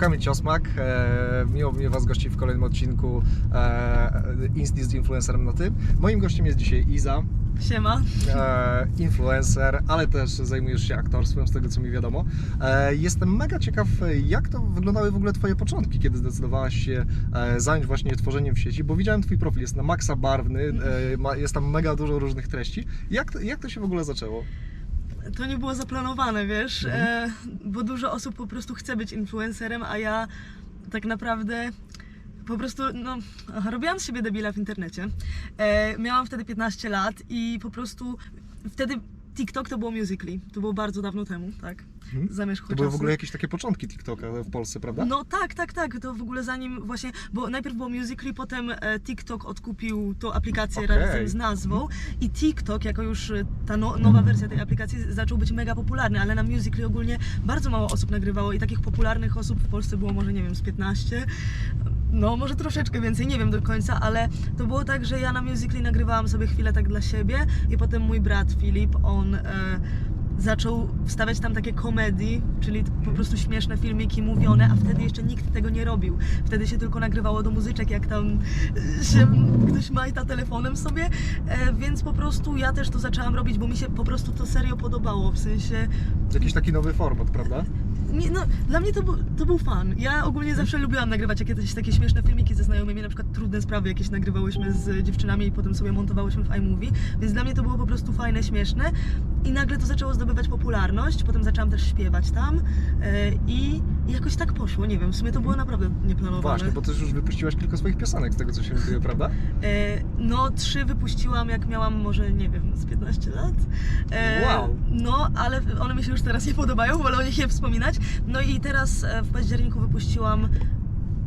Kamil Ciosmak. E, miło mnie Was gościć w kolejnym odcinku e, Insti z influencerem na tym. Moim gościem jest dzisiaj Iza, Siema. e, influencer, ale też zajmujesz się aktorstwem, z tego co mi wiadomo. E, jestem mega ciekaw, jak to wyglądały w ogóle Twoje początki, kiedy zdecydowałaś się e, zająć właśnie tworzeniem w sieci, bo widziałem Twój profil, jest na maksa barwny, e, ma, jest tam mega dużo różnych treści. Jak to, jak to się w ogóle zaczęło? To nie było zaplanowane, wiesz, Mhm. e, bo dużo osób po prostu chce być influencerem, a ja tak naprawdę po prostu, no, robiłam z siebie debila w internecie. E, miałam wtedy 15 lat i po prostu wtedy TikTok to było Musical.ly. To było bardzo dawno temu, tak? Mhm. To były w ogóle jakieś takie początki TikToka w Polsce, prawda? No tak, tak, tak. To w ogóle zanim właśnie, bo najpierw było Musical.ly, potem e, TikTok odkupił tą aplikację Okej. razem z nazwą i TikTok, jako już e, ta no, nowa wersja tej aplikacji zaczął być mega popularny, ale na Musical.ly ogólnie bardzo mało osób nagrywało i takich popularnych osób w Polsce było może, nie wiem, z 15. No, może troszeczkę więcej, nie wiem do końca, ale to było tak, że ja na Musical.ly nagrywałam sobie chwilę tak dla siebie i potem mój brat Filip, on e, zaczął wstawiać tam takie komedii, czyli po prostu śmieszne filmiki mówione, a wtedy jeszcze nikt tego nie robił. Wtedy się tylko nagrywało do muzyczek, jak tam się ktoś majta telefonem sobie, e, więc po prostu ja też to zaczęłam robić, bo mi się po prostu to serio podobało, w sensie Jakiś taki nowy format, prawda? nie, no, dla mnie to, był- to był fan. Ja ogólnie zawsze lubiłam nagrywać jakieś takie śmieszne filmiki ze znajomymi, na przykład trudne sprawy jakieś nagrywałyśmy z dziewczynami i potem sobie montowałyśmy w iMovie, więc dla mnie to było po prostu fajne, śmieszne i nagle to zaczęło zdobywać popularność, potem zaczęłam też śpiewać tam e, i, jakoś tak poszło, nie wiem, w sumie to było naprawdę nieplanowane. Właśnie, bo też już wypuściłaś kilka swoich piosenek z tego, co się dzieje, prawda? E, no, trzy wypuściłam jak miałam może, nie wiem, z 15 lat. E, Wow. No, ale one mi się już teraz nie podobają, wolę o nich nie wspominać. No i teraz w październiku wypuściłam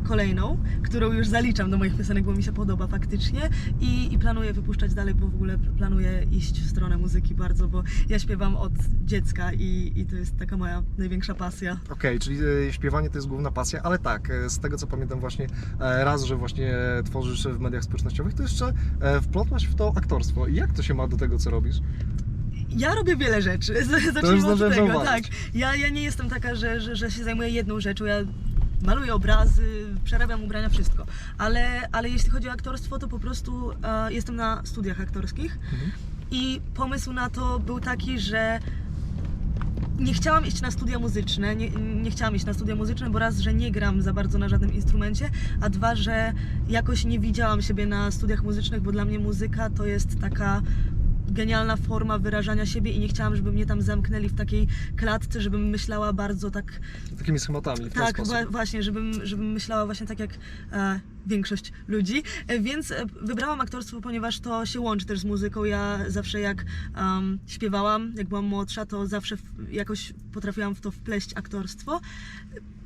kolejną, którą już zaliczam do moich piosenek, bo mi się podoba faktycznie i, i planuję wypuszczać dalej, bo w ogóle planuję iść w stronę muzyki bardzo, bo ja śpiewam od dziecka i, i to jest taka moja największa pasja. Okej, czyli e, śpiewanie to jest główna pasja, ale tak, e, z tego co pamiętam właśnie e, raz, że właśnie tworzysz w mediach społecznościowych, to jeszcze e, wplotłaś w to aktorstwo. I jak to się ma do tego, co robisz? Ja robię wiele rzeczy. Z- Zacznijmy od zdążyłem tego, tak. zauważyć. Ja, ja nie jestem taka, że, że, że się zajmuję jedną rzeczą. Ja maluję obrazy, przerabiam ubrania, wszystko. Ale, ale jeśli chodzi o aktorstwo, to po prostu e, jestem na studiach aktorskich Mhm. i pomysł na to był taki, że nie chciałam iść na studia muzyczne, nie, nie chciałam iść na studia muzyczne, bo raz, że nie gram za bardzo na żadnym instrumencie, a dwa, że jakoś nie widziałam siebie na studiach muzycznych, bo dla mnie muzyka to jest taka genialna forma wyrażania siebie i nie chciałam, żeby mnie tam zamknęli w takiej klatce, żebym myślała bardzo tak Takimi schematami, w tak, wa- właśnie, żebym, żebym myślała właśnie tak jak e, większość ludzi. E, więc e, wybrałam aktorstwo, ponieważ to się łączy też z muzyką. Ja zawsze jak em, śpiewałam, jak byłam młodsza, to zawsze w, jakoś potrafiłam w to wpleść aktorstwo.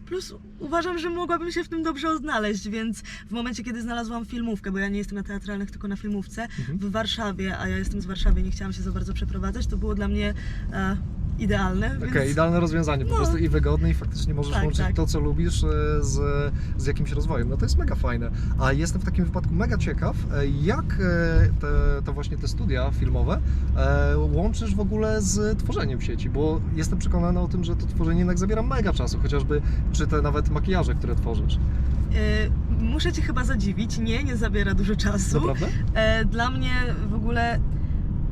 Plus uważam, że mogłabym się w tym dobrze odnaleźć, więc w momencie, kiedy znalazłam filmówkę, bo ja nie jestem na teatralnych, tylko na filmówce, Mhm. w Warszawie, a ja jestem z Warszawy i nie chciałam się za bardzo przeprowadzać, to było dla mnie e, idealne. Okej, więc... idealne rozwiązanie, po No. prostu i wygodne i faktycznie możesz Tak, łączyć tak. to, co lubisz e, z, z jakimś rozwojem. No to jest mega fajne. A jestem w takim wypadku mega ciekaw, e, jak e, te, te właśnie te studia filmowe łączysz w ogóle z tworzeniem sieci, bo jestem przekonany o tym, że to tworzenie jednak zabiera mega czasu, chociażby czy te nawet makijaże, które tworzysz. Muszę Cię chyba zadziwić, nie, nie zabiera dużo czasu. Naprawdę? Dla mnie w ogóle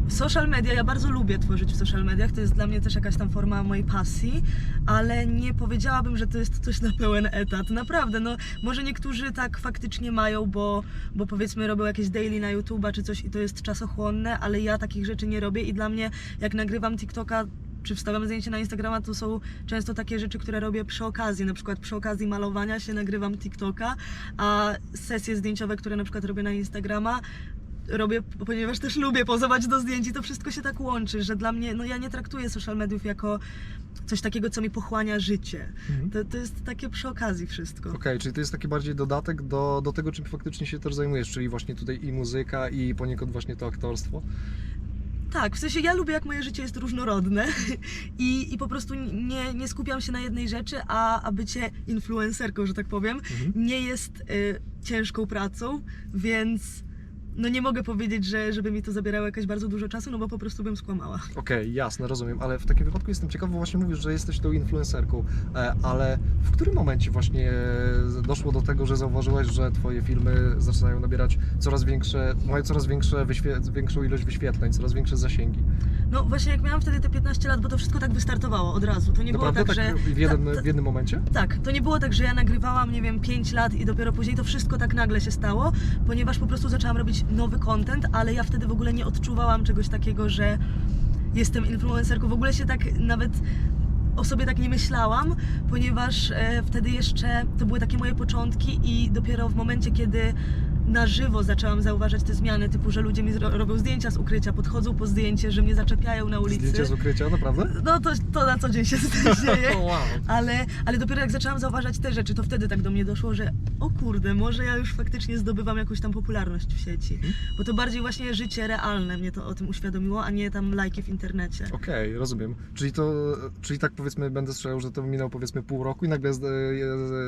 social media, ja bardzo lubię tworzyć w social mediach, to jest dla mnie też jakaś tam forma mojej pasji, ale nie powiedziałabym, że to jest coś na pełen etat. Naprawdę, no może niektórzy tak faktycznie mają, bo, bo powiedzmy robią jakieś daily na YouTube'a czy coś i to jest czasochłonne, ale ja takich rzeczy nie robię i dla mnie jak nagrywam TikToka czy wstawiam zdjęcie na Instagrama, to są często takie rzeczy, które robię przy okazji. Na przykład przy okazji malowania się nagrywam TikToka, a sesje zdjęciowe, które na przykład robię na Instagrama, robię, ponieważ też lubię pozować do zdjęć i to wszystko się tak łączy, że dla mnie, no ja nie traktuję social mediów jako coś takiego, co mi pochłania życie. Mhm. To, to jest takie przy okazji wszystko. Okej, czyli to jest taki bardziej dodatek do, do tego, czym faktycznie się też zajmujesz, czyli właśnie tutaj i muzyka, i poniekąd właśnie to aktorstwo. Tak, w sensie ja lubię, jak moje życie jest różnorodne i, i po prostu nie, nie skupiam się na jednej rzeczy, a, a bycie influencerką, że tak powiem, Mhm. nie jest y, ciężką pracą, więc no nie mogę powiedzieć, że żeby mi to zabierało jakieś bardzo dużo czasu, no bo po prostu bym skłamała. Okej, jasne, rozumiem, ale w takim wypadku jestem ciekaw, bo właśnie mówisz, że jesteś tą influencerką, e, ale w którym momencie właśnie e, doszło do tego, że zauważyłeś, że twoje filmy zaczynają nabierać coraz większe, mają coraz większe większą ilość wyświetleń, coraz większe zasięgi? No właśnie jak miałam wtedy te 15 lat, bo to wszystko tak wystartowało od razu. To nie Naprawdę było tak, tak że... w, jednym, ta- ta- w jednym momencie? Tak, to nie było tak, że ja nagrywałam, nie wiem, 5 lat i dopiero później to wszystko tak nagle się stało, ponieważ po prostu zaczęłam robić nowy content, ale ja wtedy w ogóle nie odczuwałam czegoś takiego, że jestem influencerką. W ogóle się tak nawet o sobie tak nie myślałam, ponieważ e, wtedy jeszcze to były takie moje początki i dopiero w momencie, kiedy na żywo zaczęłam zauważać te zmiany, typu, że ludzie mi robią zdjęcia z ukrycia, podchodzą po zdjęcie, że mnie zaczepiają na ulicy. Zdjęcie z ukrycia, naprawdę? No to, to na co dzień się dzieje. wow. Ale, ale dopiero jak zaczęłam zauważać te rzeczy, to wtedy tak do mnie doszło, że o kurde, może ja już faktycznie zdobywam jakąś tam popularność w sieci. Mhm. Bo to bardziej właśnie życie realne mnie to o tym uświadomiło, a nie tam lajki w internecie. Okej, rozumiem. Czyli to, czyli tak powiedzmy, będę strzelał, że to minęło powiedzmy pół roku i nagle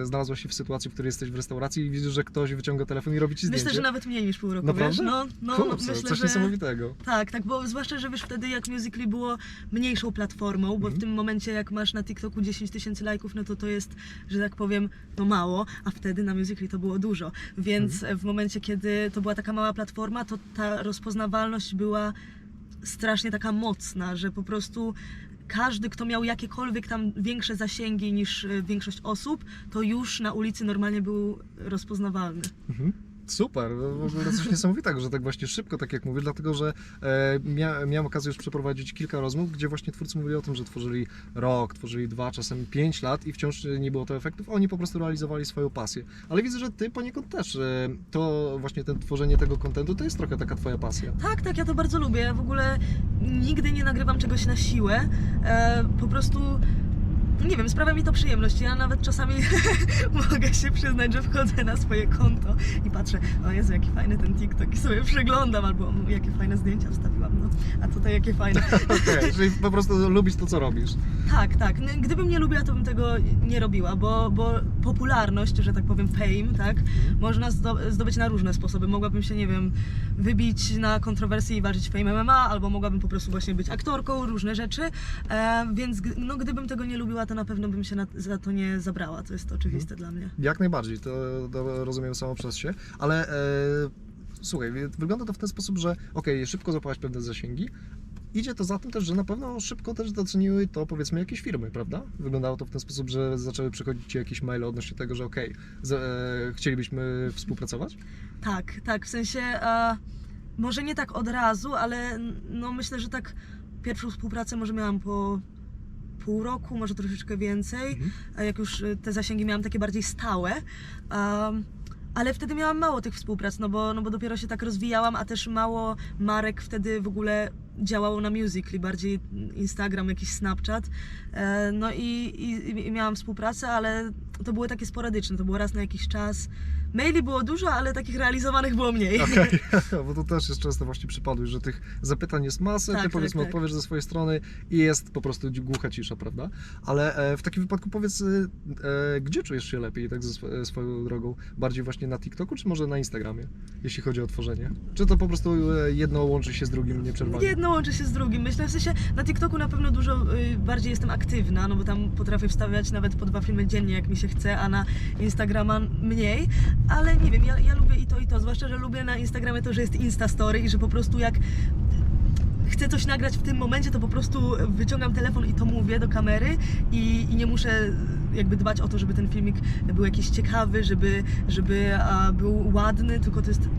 znalazłaś się w sytuacji, w której jesteś w restauracji i widzisz, że ktoś wyciąga telefon i robi ci Myślę, że nawet mniej niż pół roku, Naprawdę? wiesz? No, no Kurczę, myślę, coś że... niesamowitego. Tak, tak, bo zwłaszcza, że wiesz, wtedy jak Musical.ly było mniejszą platformą, bo Mhm. w tym momencie jak masz na TikToku 10 tysięcy lajków, no to to jest, że tak powiem, no mało, a wtedy na Musical.ly to było dużo. Więc Mhm. w momencie, kiedy to była taka mała platforma, to ta rozpoznawalność była strasznie taka mocna, że po prostu każdy, kto miał jakiekolwiek tam większe zasięgi niż e, większość osób, to już na ulicy normalnie był rozpoznawalny. Mhm. Super, w ogóle coś niesamowitego, że tak właśnie szybko, tak jak mówię, dlatego że e, mia, miałem okazję już przeprowadzić kilka rozmów, gdzie właśnie twórcy mówili o tym, że tworzyli rok, tworzyli dwa, czasem pięć lat i wciąż nie było to efektów, oni po prostu realizowali swoją pasję. Ale widzę, że ty poniekąd też, e, to właśnie ten tworzenie tego kontentu to jest trochę taka twoja pasja. Tak, tak, ja to bardzo lubię. W ogóle nigdy nie nagrywam czegoś na siłę. E, po prostu. Nie wiem, sprawia mi to przyjemność. Ja nawet czasami mogę się przyznać, że wchodzę na swoje konto i patrzę, o Jezu, jaki fajny ten TikTok i sobie przeglądam, albo "Mm, jakie fajne zdjęcia wstawiłam, no, a tutaj jakie fajne. Okej, czyli po prostu lubisz to, co robisz. Tak, tak. No, Gdybym nie lubiła, to bym tego nie robiła, bo, bo popularność, że tak powiem, fame, tak, można zdo- zdobyć na różne sposoby. Mogłabym się, nie wiem, wybić na kontrowersji i walczyć Fame MMA, albo mogłabym po prostu właśnie być aktorką, różne rzeczy. E, więc no, gdybym tego nie lubiła, to na pewno bym się na, za to nie zabrała. To jest oczywiste dla mnie. Jak najbardziej, to, to rozumiem samo przez się, ale e, słuchaj, wygląda to w ten sposób, że okej, szybko złapałaś pewne zasięgi, idzie to za tym też, że na pewno szybko też doceniły to powiedzmy jakieś firmy, prawda? Wyglądało to w ten sposób, że zaczęły przychodzić Ci jakieś maile odnośnie tego, że okej, z- e, chcielibyśmy współpracować? Tak, tak, w sensie e, może nie tak od razu, ale no myślę, że tak pierwszą współpracę może miałam po pół roku, może troszeczkę więcej, Mhm. a jak już y, te zasięgi miałam takie bardziej stałe. Um, ale wtedy miałam mało tych współprac, no bo, no bo dopiero się tak rozwijałam, a też mało marek wtedy w ogóle działało na Musical.ly, bardziej Instagram, jakiś Snapchat. E, no i, i, i miałam współpracę, ale to były takie sporadyczne, to było raz na jakiś czas. Maili było dużo, ale takich realizowanych było mniej. Okej, bo to też jest często właśnie przypadłość, że tych zapytań jest masę, Tak, ty tak, powiedzmy tak. odpowiesz ze swojej strony i jest po prostu głucha cisza, prawda? Ale e, w takim wypadku powiedz, e, gdzie czujesz się lepiej tak ze swo- e, swoją drogą? Bardziej właśnie na TikToku, czy może na Instagramie, jeśli chodzi o tworzenie? Czy to po prostu e, jedno łączy się z drugim nieprzerwanie? Jedno łączy się z drugim. Myślę, w sensie na TikToku na pewno dużo y, bardziej jestem aktywna, no bo tam potrafię wstawiać nawet po dwa filmy dziennie, jak mi się chce, a na Instagrama mniej. Ale nie wiem, ja, ja lubię i to, i to. Zwłaszcza, że lubię na Instagramie to, że jest Insta Story i że po prostu jak chcę coś nagrać w tym momencie, to po prostu wyciągam telefon i to mówię do kamery i, i nie muszę jakby dbać o to, żeby ten filmik był jakiś ciekawy, żeby, żeby a, był ładny, tylko to jest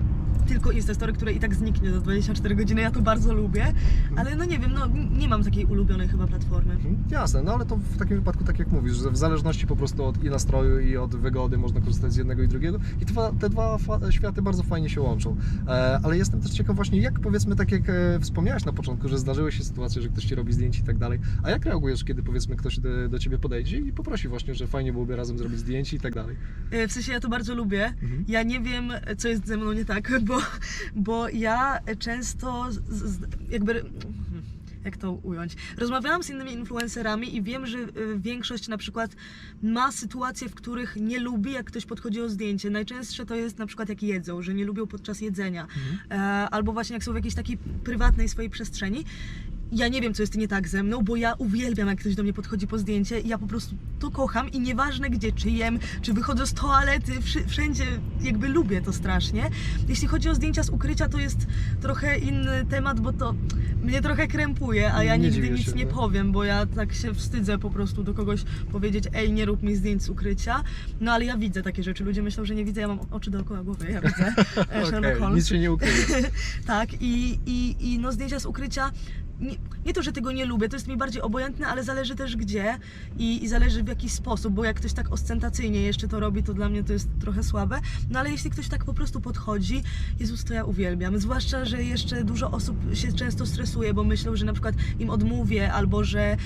tylko Instastory, które i tak zniknie za 24 godziny, ja to bardzo lubię, ale no nie wiem, no nie mam takiej ulubionej chyba platformy. Mhm, Jasne, no ale to w takim wypadku, tak jak mówisz, że w zależności po prostu od i nastroju, i od wygody można korzystać z jednego i drugiego. I te dwa, te dwa światy bardzo fajnie się łączą. E, ale jestem też ciekaw właśnie, jak powiedzmy, tak jak e, wspomniałeś na początku, że zdarzyły się sytuacje, że ktoś ci robi zdjęcie i tak dalej. A jak reagujesz, kiedy powiedzmy ktoś do, do ciebie podejdzie i poprosi właśnie, że fajnie byłoby razem zrobić zdjęcie i tak dalej? E, W sensie ja to bardzo lubię. Mhm. Ja nie wiem, co jest ze mną nie tak, bo, bo ja często z, z, jakby jak to ująć. Rozmawiałam z innymi influencerami i wiem, że y, większość na przykład ma sytuacje, w których nie lubi, jak ktoś podchodzi o zdjęcie. Najczęstsze to jest na przykład jak jedzą, że nie lubią podczas jedzenia. E, albo właśnie jak są w jakiejś takiej prywatnej swojej przestrzeni. Ja nie wiem, co jest nie tak ze mną, bo ja uwielbiam, jak ktoś do mnie podchodzi po zdjęcie i ja po prostu to kocham i nieważne gdzie, czy jem, czy wychodzę z toalety, wszędzie jakby lubię to strasznie. Jeśli chodzi o zdjęcia z ukrycia, to jest trochę inny temat, bo to mnie trochę krępuje, a ja Nie nigdy nic się, nie powiem, bo ja tak się wstydzę po prostu do kogoś powiedzieć, ej, nie rób mi zdjęć z ukrycia. No ale ja widzę takie rzeczy, ludzie myślą, że nie widzę, ja mam oczy dookoła głowy, ja widzę. Sherlock Holmes. nic się nie ukryje. Tak, i, i, i no zdjęcia z ukrycia. Nie, nie to, że tego nie lubię, to jest mi bardziej obojętne, ale zależy też gdzie i, i zależy w jaki sposób, bo jak ktoś tak ostentacyjnie jeszcze to robi, to dla mnie to jest trochę słabe. No ale jeśli ktoś tak po prostu podchodzi, Jezus, to ja uwielbiam. Zwłaszcza, że jeszcze dużo osób się często stresuje, bo myślą, że na przykład im odmówię albo że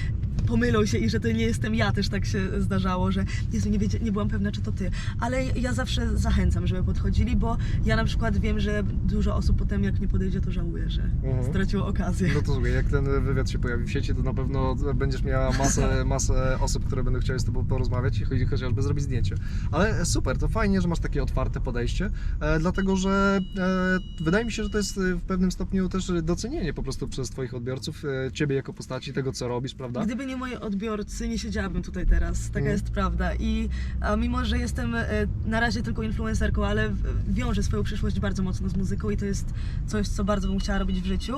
pomylą się i że to nie jestem ja, też tak się zdarzało, że Jezu, nie, wiedzie, nie byłam pewna, czy to ty. Ale ja zawsze zachęcam, żeby podchodzili, bo ja na przykład wiem, że dużo osób potem jak nie podejdzie, to żałuje, że Mhm. straciło okazję. No to słuchaj, jak ten wywiad się pojawi w sieci, to na pewno będziesz miała masę, masę osób, które będą chciały z Tobą porozmawiać i chociażby zrobić zdjęcie. Ale super, to fajnie, że masz takie otwarte podejście, e, dlatego że e, wydaje mi się, że to jest e, w pewnym stopniu też docenienie po prostu przez Twoich odbiorców, Ciebie jako postaci, tego co robisz, prawda? Gdyby nie moi odbiorcy, nie siedziałabym tutaj teraz. Taka Mhm. jest prawda. I a mimo, że jestem e, na razie tylko influencerką, ale w- wiążę swoją przyszłość bardzo mocno z muzyką i to jest coś, co bardzo bym chciała robić w życiu.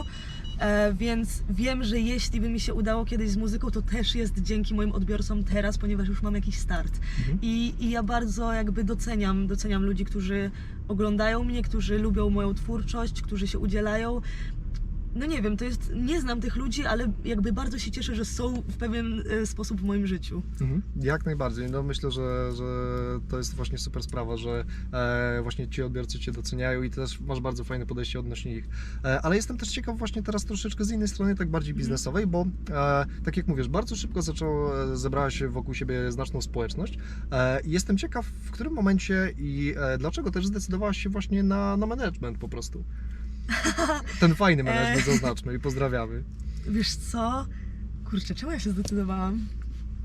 E, więc wiem, że jeśli by mi się udało kiedyś z muzyką, to też jest dzięki moim odbiorcom teraz, ponieważ już mam jakiś start. Mhm. I, I ja bardzo jakby doceniam, doceniam ludzi, którzy oglądają mnie, którzy lubią moją twórczość, którzy się udzielają. No nie wiem, to jest, nie znam tych ludzi, ale jakby bardzo się cieszę, że są w pewien e, sposób w moim życiu. Mhm. Jak najbardziej. No myślę, że, że to jest właśnie super sprawa, że e, właśnie ci odbiorcy Cię doceniają i też masz bardzo fajne podejście odnośnie ich. E, ale jestem też ciekaw właśnie teraz troszeczkę z innej strony, tak bardziej biznesowej, bo e, tak jak mówisz, bardzo szybko zaczął, e, zebrałaś wokół siebie znaczną społeczność. E, i jestem ciekaw, w którym momencie i e, dlaczego też zdecydowałaś się właśnie na, na management po prostu. Ten fajny management zaznaczmy i pozdrawiamy. Wiesz co? Kurczę, czemu ja się zdecydowałam?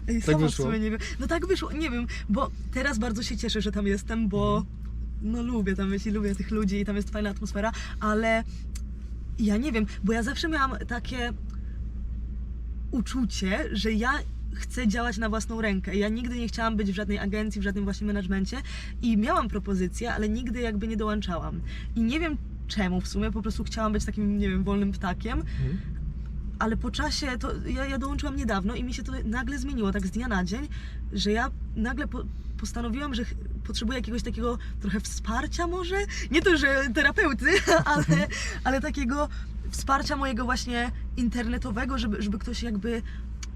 Ej, Tak sama w wyszło. sumie nie wiem. No tak wyszło, nie wiem, bo teraz bardzo się cieszę, że tam jestem, bo no lubię tam być i lubię tych ludzi i tam jest fajna atmosfera, ale ja nie wiem, bo ja zawsze miałam takie uczucie, że ja chcę działać na własną rękę. Ja nigdy nie chciałam być w żadnej agencji, w żadnym właśnie menadżmencie i miałam propozycje, ale nigdy jakby nie dołączałam. I nie wiem czemu w sumie, po prostu chciałam być takim, nie wiem, wolnym ptakiem, Mhm. ale po czasie, to ja, ja dołączyłam niedawno i mi się to nagle zmieniło, tak z dnia na dzień, że ja nagle po, postanowiłam, że ch- potrzebuję jakiegoś takiego trochę wsparcia może? Nie to, że terapeuty, ale, ale takiego wsparcia mojego właśnie internetowego, żeby, żeby ktoś jakby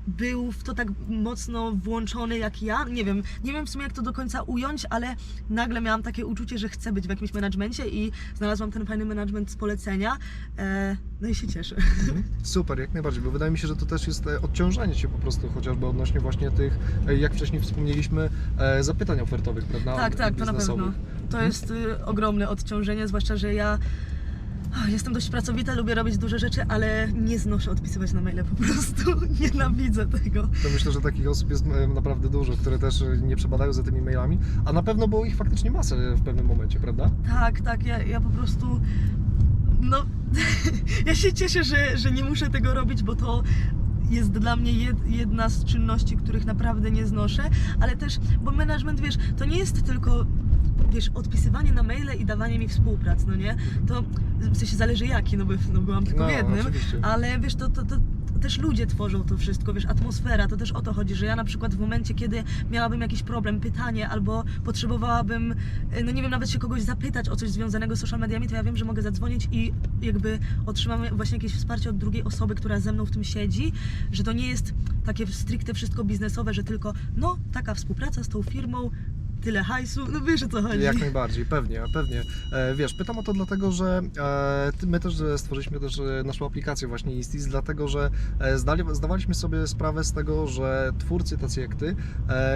był w to tak mocno włączony jak ja. Nie wiem, nie wiem w sumie jak to do końca ująć, ale nagle miałam takie uczucie, że chcę być w jakimś menadżmencie i znalazłam ten fajny management z polecenia. E, no i się cieszę. Mhm. Super, jak najbardziej, bo wydaje mi się, że to też jest e, odciążanie Cię po prostu, chociażby odnośnie właśnie tych, e, jak wcześniej wspomnieliśmy, e, zapytań ofertowych, prawda? Tak, tak, to na pewno. To jest y, ogromne odciążenie, zwłaszcza, że ja jestem dość pracowita, lubię robić duże rzeczy, ale nie znoszę odpisywać na maile po prostu. Nienawidzę tego. To myślę, że takich osób jest e, naprawdę dużo, które też e, nie przebadają za tymi mailami, a na pewno było ich faktycznie masę w pewnym momencie, prawda? Tak, tak, ja, ja po prostu. No, ja się cieszę, że, że nie muszę tego robić, bo to jest dla mnie jed, jedna z czynności, których naprawdę nie znoszę, ale też, bo management, wiesz, to nie jest tylko, wiesz, odpisywanie na maile i dawanie mi współprac, no nie? To w sensie zależy jaki, no bo no, byłam tylko No, jednym, oczywiście. ale wiesz, to, to, to też ludzie tworzą to wszystko, wiesz, atmosfera, to też o to chodzi, że ja na przykład w momencie, kiedy miałabym jakiś problem, pytanie, albo potrzebowałabym, no nie wiem, nawet się kogoś zapytać o coś związanego z social mediami, to ja wiem, że mogę zadzwonić i jakby otrzymam właśnie jakieś wsparcie od drugiej osoby, która ze mną w tym siedzi, że to nie jest takie stricte wszystko biznesowe, że tylko, no, taka współpraca z tą firmą, tyle hajsu, no wiesz o co chodzi. Jak najbardziej, pewnie, pewnie. E, wiesz, pytam o to dlatego, że e, my też e, stworzyliśmy też naszą aplikację właśnie Instis, dlatego, że zdali, zdawaliśmy sobie sprawę z tego, że twórcy tacy jak ty,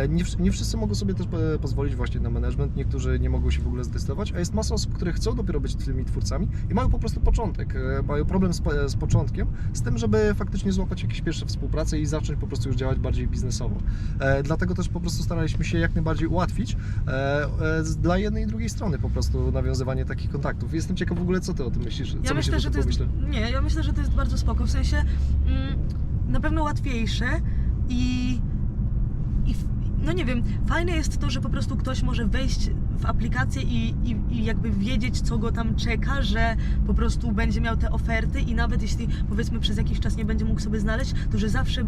nie, wsz- nie wszyscy mogą sobie też pozwolić właśnie na management, niektórzy nie mogą się w ogóle zdecydować, a jest masa osób, które chcą dopiero być tymi twórcami i mają po prostu początek, mają problem z, po- z początkiem, z tym, żeby faktycznie złapać jakieś pierwsze współpracę i zacząć po prostu już działać bardziej biznesowo. Dlatego też po prostu staraliśmy się jak najbardziej ułatwić dla jednej i drugiej strony po prostu nawiązywanie takich kontaktów. Jestem ciekaw w ogóle, co ty o tym myślisz? Co Ja myślę, myślisz że to jest. Nie, ja myślę, że to jest bardzo spoko. W sensie mm, na pewno łatwiejsze i, No nie wiem, fajne jest to, że po prostu ktoś może wejść w aplikację i, i, i jakby wiedzieć, co go tam czeka, że po prostu będzie miał te oferty i nawet jeśli powiedzmy przez jakiś czas nie będzie mógł sobie znaleźć, to że zawsze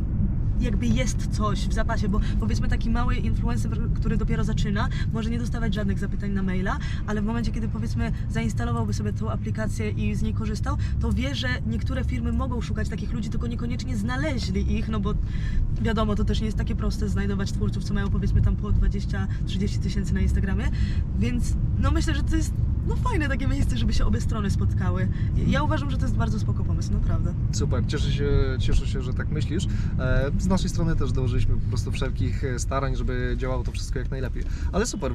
jakby jest coś w zapasie, bo powiedzmy taki mały influencer, który dopiero zaczyna, może nie dostawać żadnych zapytań na maila, ale w momencie, kiedy powiedzmy zainstalowałby sobie tą aplikację i z niej korzystał, to wie, że niektóre firmy mogą szukać takich ludzi, tylko niekoniecznie znaleźli ich, no bo wiadomo, to też nie jest takie proste znajdować twórców, co mają powiedzmy tam po 20-30 tysięcy na Instagramie, więc no myślę, że to jest no fajne takie miejsce, żeby się obie strony spotkały. Ja uważam, że to jest bardzo spoko pomysł, naprawdę. Super, cieszę się, cieszę się, że tak myślisz. E, Z naszej strony też dołożyliśmy po prostu wszelkich e, starań, żeby działało to wszystko jak najlepiej. Ale super,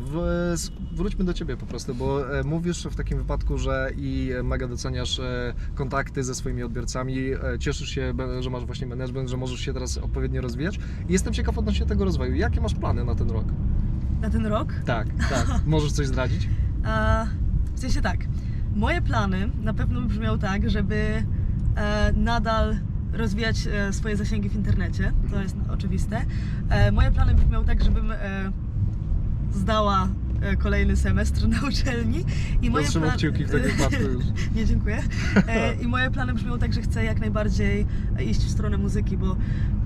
wróćmy do Ciebie po prostu, bo e, mówisz w takim wypadku, że i mega doceniasz kontakty ze swoimi odbiorcami, cieszysz się, że masz właśnie management, że możesz się teraz odpowiednio rozwijać. I jestem ciekaw odnośnie tego rozwoju. Jakie masz plany na ten rok? Na ten rok Tak, tak. Możesz coś zdradzić? W sensie tak, moje plany na pewno brzmią tak, żeby e, nadal rozwijać e, swoje zasięgi w internecie, to jest oczywiste. E, moje plany brzmią tak, żebym e, zdała e, kolejny semestr na uczelni i moje Trzymam pla- kciuki w takim wypadku już. Nie, dziękuję. E, I moje plany brzmią tak, że chcę jak najbardziej iść w stronę muzyki, bo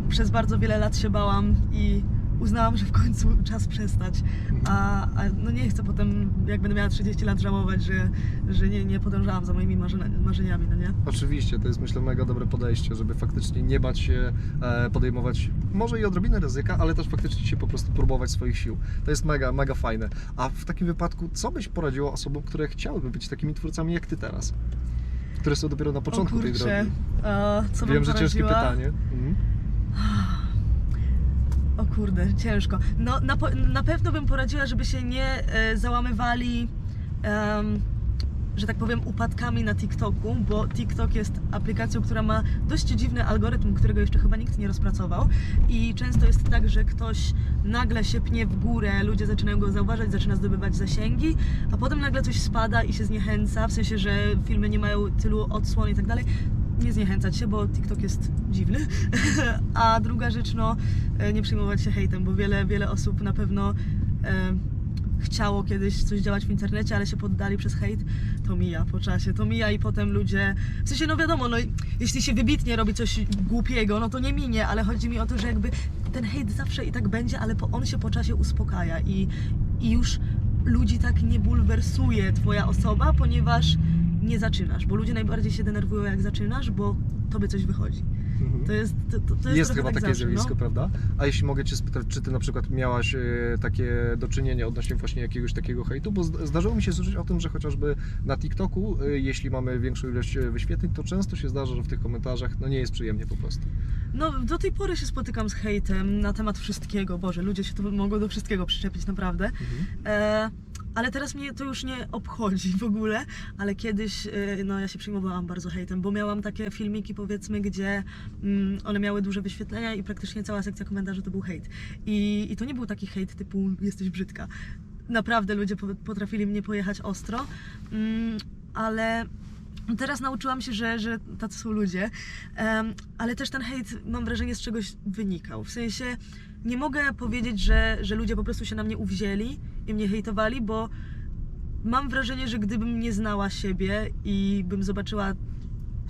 przez bardzo wiele lat się bałam i uznałam, że w końcu czas przestać. A, a no nie chcę potem, jak będę miała 30 lat, żałować, że, że nie, nie podążałam za moimi marzenia- marzeniami, no nie? Oczywiście, to jest myślę mega dobre podejście, żeby faktycznie nie bać się e, podejmować może i odrobinę ryzyka, ale też faktycznie się po prostu próbować swoich sił. To jest mega, mega fajne. A w takim wypadku, co byś poradziła osobom, które chciałyby być takimi twórcami jak ty teraz? Które są dopiero na początku o tej drogi. a, co bym Wiem, że ciężkie poradziła? pytanie. Mhm. O kurde, ciężko. No na, na pewno bym poradziła, żeby się nie e, załamywali, że tak powiem, upadkami na TikToku, bo TikTok jest aplikacją, która ma dość dziwny algorytm, którego jeszcze chyba nikt nie rozpracował. I często jest tak, że ktoś nagle się pnie w górę, ludzie zaczynają go zauważać, zaczyna zdobywać zasięgi, a potem nagle coś spada i się zniechęca, w sensie, że filmy nie mają tylu odsłon i tak dalej. Nie zniechęcać się, bo TikTok jest dziwny. A druga rzecz, no, e, nie przejmować się hejtem, bo wiele, wiele osób na pewno e, chciało kiedyś coś działać w internecie, ale się poddali przez hejt, to mija po czasie, to mija i potem ludzie, w sensie no wiadomo, no jeśli się wybitnie robi coś głupiego, no to nie minie, ale chodzi mi o to, że jakby ten hejt zawsze i tak będzie, ale on się po czasie uspokaja i, i już ludzi tak nie bulwersuje twoja osoba, ponieważ nie zaczynasz, bo ludzie najbardziej się denerwują jak zaczynasz, bo tobie coś wychodzi. Mhm. To jest, to, to, jest, Jest chyba tak takie zawsze, zjawisko, no. prawda? A jeśli mogę Cię spytać, czy Ty na przykład miałaś e, takie do czynienia odnośnie właśnie jakiegoś takiego hejtu? Bo zd- zdarzyło mi się słyszeć o tym, że chociażby na TikToku, e, jeśli mamy większą ilość e, wyświetleń, to często się zdarza, że w tych komentarzach no nie jest przyjemnie po prostu. No, do tej pory się spotykam z hejtem na temat wszystkiego. Boże, ludzie się tu mogą do wszystkiego przyczepić, naprawdę. Mhm. E, ale teraz mnie to już nie obchodzi w ogóle, ale kiedyś e, no, ja się przejmowałam bardzo hejtem, bo miałam takie filmiki powiedzmy, gdzie mm, one miały duże wyświetlenia i praktycznie cała sekcja komentarzy to był hejt. I, I to nie był taki hejt typu jesteś brzydka. Naprawdę ludzie po, potrafili mnie pojechać ostro, mm, ale teraz nauczyłam się, że, że tacy są ludzie, Em, ale też ten hejt mam wrażenie z czegoś wynikał. W sensie nie mogę powiedzieć, że, że ludzie po prostu się na mnie uwzięli i mnie hejtowali, bo mam wrażenie, że gdybym nie znała siebie i bym zobaczyła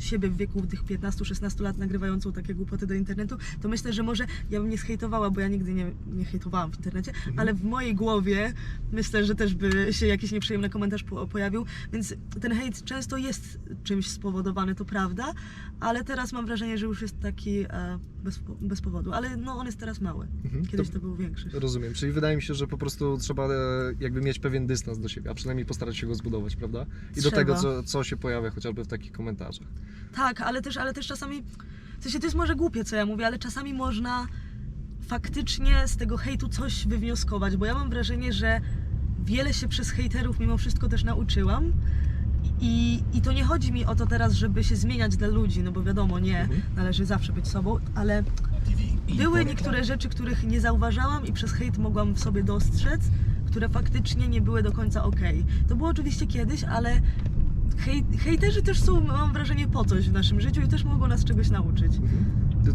siebie w wieku tych 15-16 lat nagrywającą takie głupoty do internetu, to myślę, że może ja bym nie zhejtowała, bo ja nigdy nie, nie hejtowałam w internecie, ale w mojej głowie myślę, że też by się jakiś nieprzyjemny komentarz po, pojawił, więc ten hejt często jest czymś spowodowany, to prawda, ale teraz mam wrażenie, że już jest taki e, bez, bez powodu, ale no on jest teraz mały. Mhm. Kiedyś to był większy. Rozumiem, czyli wydaje mi się, że po prostu trzeba e, jakby mieć pewien dystans do siebie, a przynajmniej postarać się go zbudować, prawda? I do Trzeba. tego, co, co się pojawia chociażby w takich komentarzach. Tak, ale też, ale też czasami, w sensie to jest może głupie, co ja mówię, ale czasami można faktycznie z tego hejtu coś wywnioskować, bo ja mam wrażenie, że wiele się przez hejterów mimo wszystko też nauczyłam. I, I to nie chodzi mi o to teraz, żeby się zmieniać dla ludzi, no bo wiadomo, nie, Mhm. należy zawsze być sobą, ale były niektóre rzeczy, których nie zauważałam i przez hejt mogłam w sobie dostrzec, które faktycznie nie były do końca okej. To było oczywiście kiedyś, ale hej, hejterzy też są, mam wrażenie, po coś w naszym życiu i też mogą nas czegoś nauczyć. Mhm.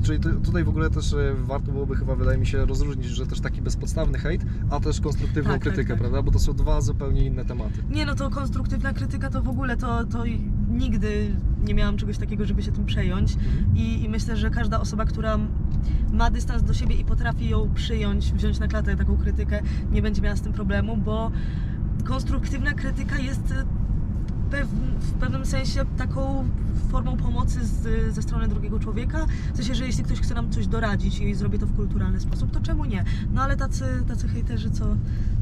Czyli tu- tutaj w ogóle też e, warto byłoby chyba, wydaje mi się, rozróżnić, że też taki bezpodstawny hejt, a też konstruktywną Tak, tak, krytykę, tak. prawda? Bo to są dwa zupełnie inne tematy. Nie no, to konstruktywna krytyka to w ogóle to, to nigdy nie miałam czegoś takiego, żeby się tym przejąć. I, I myślę, że każda osoba, która ma dystans do siebie i potrafi ją przyjąć, wziąć na klatę taką krytykę, nie będzie miała z tym problemu, bo konstruktywna krytyka jest pew, w pewnym sensie taką formą pomocy z, ze strony drugiego człowieka. W sensie, że jeśli ktoś chce nam coś doradzić i zrobi to w kulturalny sposób, to czemu nie? No ale tacy, tacy hejterzy, co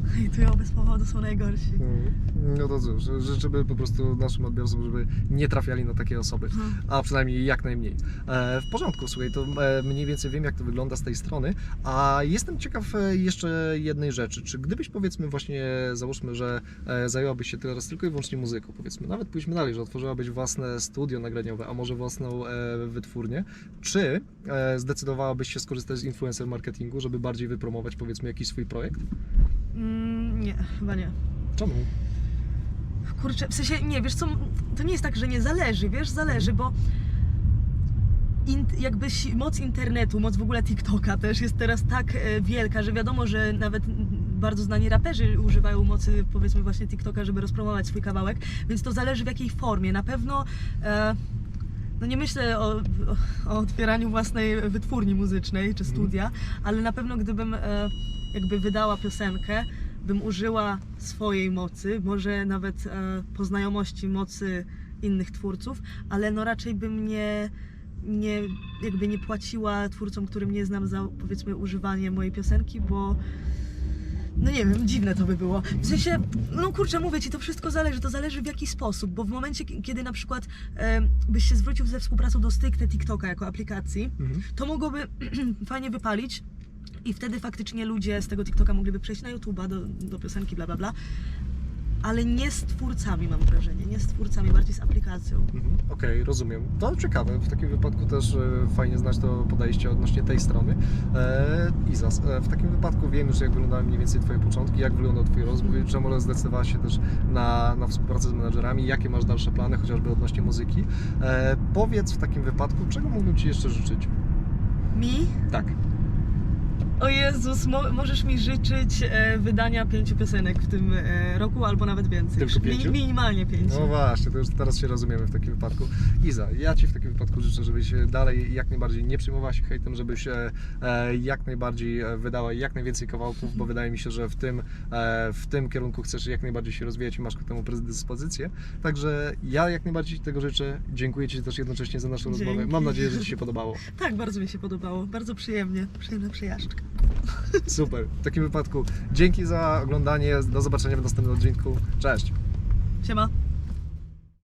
hejtują bez powodu, są najgorsi. Mm, No to cóż, życzymy po prostu naszym odbiorcom, żeby nie trafiali na takie osoby, Mhm. a przynajmniej jak najmniej. E, w porządku, słuchaj, to e, mniej więcej wiem, jak to wygląda z tej strony, a jestem ciekaw e, jeszcze jednej rzeczy. Czy gdybyś powiedzmy właśnie, załóżmy, że zajęłabyś się teraz tylko i wyłącznie muzyką, powiedzmy, nawet pójdźmy dalej, że otworzyłabyś własne studio nagraniowe, a może własną e, wytwórnię, czy e, zdecydowałabyś się skorzystać z influencer marketingu, żeby bardziej wypromować powiedzmy jakiś swój projekt? Mm, nie, chyba nie. Czemu? Kurczę, w sensie nie, wiesz co, to nie jest tak, że nie zależy, wiesz, zależy, bo in, jakby si- moc internetu, moc w ogóle TikToka też jest teraz tak e, wielka, że wiadomo, że nawet bardzo znani raperzy używają mocy powiedzmy właśnie TikToka, żeby rozpromować swój kawałek, więc to zależy w jakiej formie. Na pewno e, no nie myślę o, o otwieraniu własnej wytwórni muzycznej czy studia, ale na pewno gdybym e, jakby wydała piosenkę, bym użyła swojej mocy, może nawet e, po znajomości mocy innych twórców, ale no raczej bym nie, nie, jakby nie płaciła twórcom, którym nie znam za powiedzmy używanie mojej piosenki, bo no nie wiem, dziwne to by było. W sensie, no kurczę, mówię ci, to wszystko zależy, to zależy w jaki sposób, bo w momencie, kiedy na przykład e, byś się zwrócił ze współpracą do stricte TikToka jako aplikacji, Mhm. to mogłoby fajnie wypalić i wtedy faktycznie ludzie z tego TikToka mogliby przejść na YouTube'a do, do piosenki, bla bla bla. Ale nie z twórcami mam wrażenie, nie z twórcami, bardziej z aplikacją. Mhm, Okej, rozumiem. To ciekawe. W takim wypadku też e, fajnie znać to podejście odnośnie tej strony. E, Izas, e, w takim wypadku wiem już, jak wyglądały mniej więcej Twoje początki, jak wyglądał Twój rozwój, czemu zdecydowałaś się też na, na współpracę z menadżerami, jakie masz dalsze plany, chociażby odnośnie muzyki. E, powiedz w takim wypadku, czego mógłbym Ci jeszcze życzyć? Mi? Tak. O Jezus, mo- możesz mi życzyć e, wydania pięciu piosenek w tym e, roku, albo nawet więcej. Tylko pięciu? Mi- minimalnie pięciu. No właśnie, to już teraz się rozumiemy w takim wypadku. Iza, ja Ci w takim wypadku życzę, żebyś dalej jak najbardziej nie przejmowała się hejtem, żebyś e, jak najbardziej e, wydała jak najwięcej kawałków, bo wydaje mi się, że w tym, e, w tym kierunku chcesz jak najbardziej się rozwijać i masz ku temu predyspozycję. Także ja jak najbardziej Ci tego życzę. Dziękuję Ci też jednocześnie za naszą Dzięki. rozmowę. Mam nadzieję, że Ci się podobało. Tak, bardzo mi się podobało. Bardzo przyjemnie. Przyjemna przejażdżka. Super. W takim wypadku dzięki za oglądanie. Do zobaczenia w następnym odcinku. Cześć. Siema.